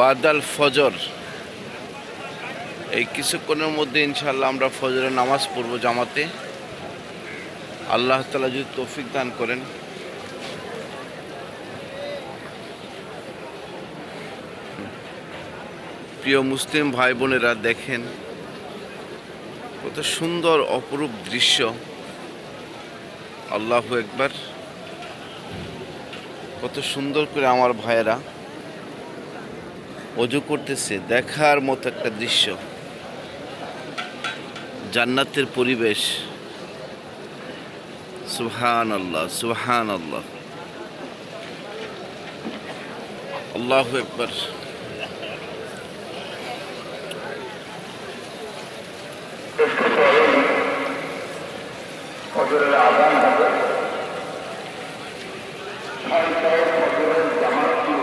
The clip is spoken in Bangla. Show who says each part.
Speaker 1: বাদাল ফজর। এই কিছুক্ষণের মধ্যে ইনশাল্লাহ আমরা ফজরের নামাজ পড়ব জামাতে। আল্লাহ তালা যদি তৌফিক দান করেন। প্রিয় মুসলিম ভাই বোনেরা দেখেন, কত সুন্দর অপরূপ দৃশ্য। আল্লাহ একবার। কত সুন্দর করে আমার ভাইয়েরা অজু করতেছে দেখার মতো একটা দৃশ্য। জান্নাতের পরিবেশ। সুহান আল্লাহ সুহান আল্লাহ আল্লাহ একবার
Speaker 2: ফজরের আজান হবে ছয়টায় ফজরের জামাত শুরু